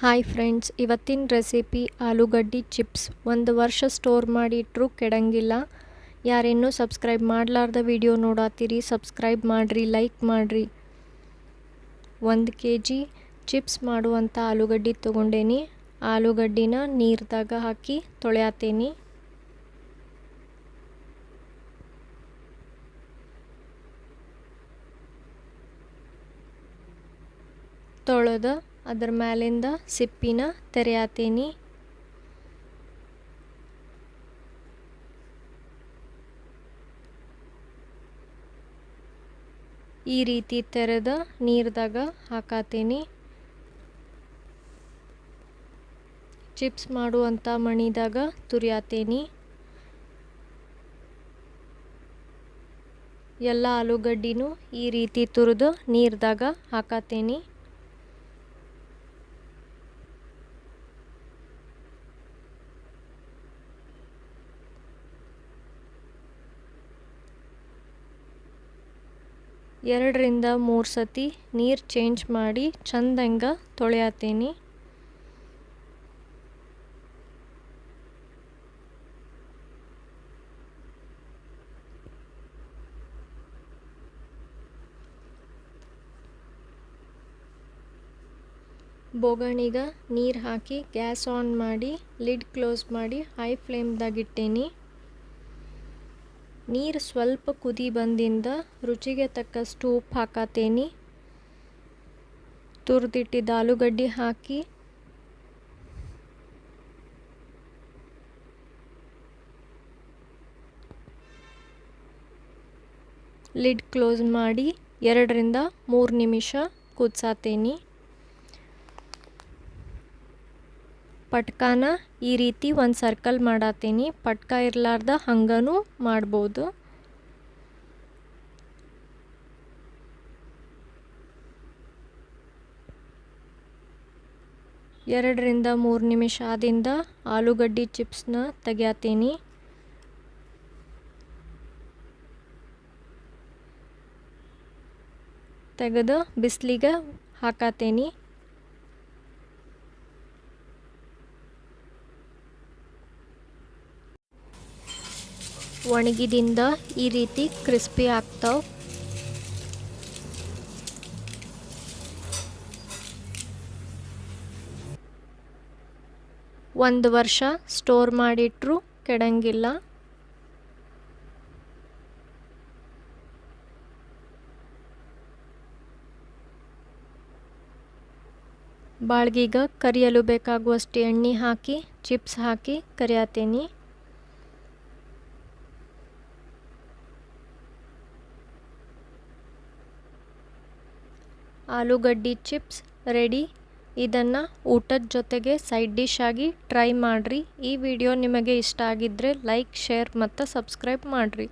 Hi friends ಇವತ್ತಿನ recipe ಆಲೂಗಡ್ಡೆ chips ಒಂದು ವರ್ಷ ಸ್ಟೋರ್ ಮಾಡಿ ಇಟ್ಟರೂ ಕೆಡಂಗಿಲ್ಲ. ಯಾರೇನೂ ಸಬ್ಸ್ಕ್ರೈಬ್ ಮಾಡಲಾರ್ದ ವಿಡಿಯೋ ನೋಡತ್ತೀರಿ ಸಬ್ಸ್ಕ್ರೈಬ್ ಮಾಡಿರಿ ಲೈಕ್ ಮಾಡಿರಿ. ಒಂದು ಕೆ ಜಿ ಚಿಪ್ಸ್ ಮಾಡುವಂಥ ಆಲೂಗಡ್ಡೆ ತೊಗೊಂಡೇನಿ. ಆಲೂಗಡ್ಡಿನ ನೀರ್ದಾಗ ಹಾಕಿ ತೊಳೆಯತ್ತೇನಿ ತೊಳೆದು ಅದ್ರ ಮ್ಯಾಲಿಂದ ಸಿಪ್ಪಿನ ತೆರೆಯತ್ತೀನಿ ಈ ರೀತಿ ತೆರೆದ ನೀರ್ದಾಗ ಹಾಕತ್ತೀನಿ ಚಿಪ್ಸ್ ಮಾಡುವಂಥ ಮಣಿದಾಗ ತುರಿಯತ್ತೀನಿ ಎಲ್ಲ ಆಲೂಗಡ್ಡಿನೂ ಈ ರೀತಿ ತುರಿದು ನೀರ್ದಾಗ ಹಾಕತ್ತೇನಿ ಎರಡರಿಂದ ಮೂರು ಸತಿ ನೀರು ಚೇಂಜ್ ಮಾಡಿ ಚಂದಂಗ ತೊಳೆಯತ್ತೀನಿ. ಬೋಗಣಿಗ ನೀರು ಹಾಕಿ ಗ್ಯಾಸ್ ಆನ್ ಮಾಡಿ ಲಿಡ್ ಕ್ಲೋಸ್ ಮಾಡಿ ಹೈ ಫ್ಲೇಮ್ದಾಗ ಇಟ್ಟೇನಿ. ನೀರು ಸ್ವಲ್ಪ ಕುದಿ ಬಂದಿಂದ ರುಚಿಗೆ ತಕ್ಕಷ್ಟು ಉಪ್ಪು ಹಾಕತೇನಿ. ತುರಿದಿಟ್ಟಿದ್ದ ಆಲೂಗಡ್ಡೆ ಹಾಕಿ ಲಿಡ್ ಕ್ಲೋಸ್ ಮಾಡಿ ಎರಡರಿಂದ ಮೂರು ನಿಮಿಷ ಕುದಿಸಾತೇನಿ. ಪಟ್ಕಾನ ಈ ರೀತಿ ಒಂದು ಸರ್ಕಲ್ ಮಾಡತ್ತೀನಿ ಪಟ್ಕ ಇರಲಾರ್ದ ಹಂಗನೂ ಮಾಡ್ಬೋದು. ಎರಡರಿಂದ ಮೂರು ನಿಮಿಷ ಆದಿಂದ ಆಲೂಗಡ್ಡೆ ಚಿಪ್ಸ್ನ ತೆಗಿಯತ್ತೀನಿ ತೆಗೆದು ಬಿಸಿಲಿಗೆ ಹಾಕತ್ತೇನಿ ಒಣಗಿದಿಂದ ಈ ರೀತಿ ಕ್ರಿಸ್ಪಿ ಆಗ್ತಾವ. ಒಂದು ವರ್ಷ ಸ್ಟೋರ್ ಮಾಡಿಟ್ರು ಕೆಡಂಗಿಲ್ಲ. ಬಾಳ್ಗೀಗ ಕರಿಯಲು ಬೇಕಾಗುವಷ್ಟು ಎಣ್ಣೆ ಹಾಕಿ, ಚಿಪ್ಸ್ ಹಾಕಿ ಕರಿಯತ್ತೀನಿ ಆಲೂಗಡ್ಡೆ ಚಿಪ್ಸ್ ರೆಡಿ. ಇದನ್ನು ಊಟದ ಜೊತೆಗೆ ಸೈಡ್ ಡಿಶ್ ಆಗಿ ಟ್ರೈ ಮಾಡಿರಿ. ಈ ವಿಡಿಯೋ ನಿಮಗೆ ಇಷ್ಟ ಆಗಿದ್ದರೆ ಲೈಕ್, ಶೇರ್ ಮತ್ತು ಸಬ್ಸ್ಕ್ರೈಬ್ ಮಾಡಿರಿ.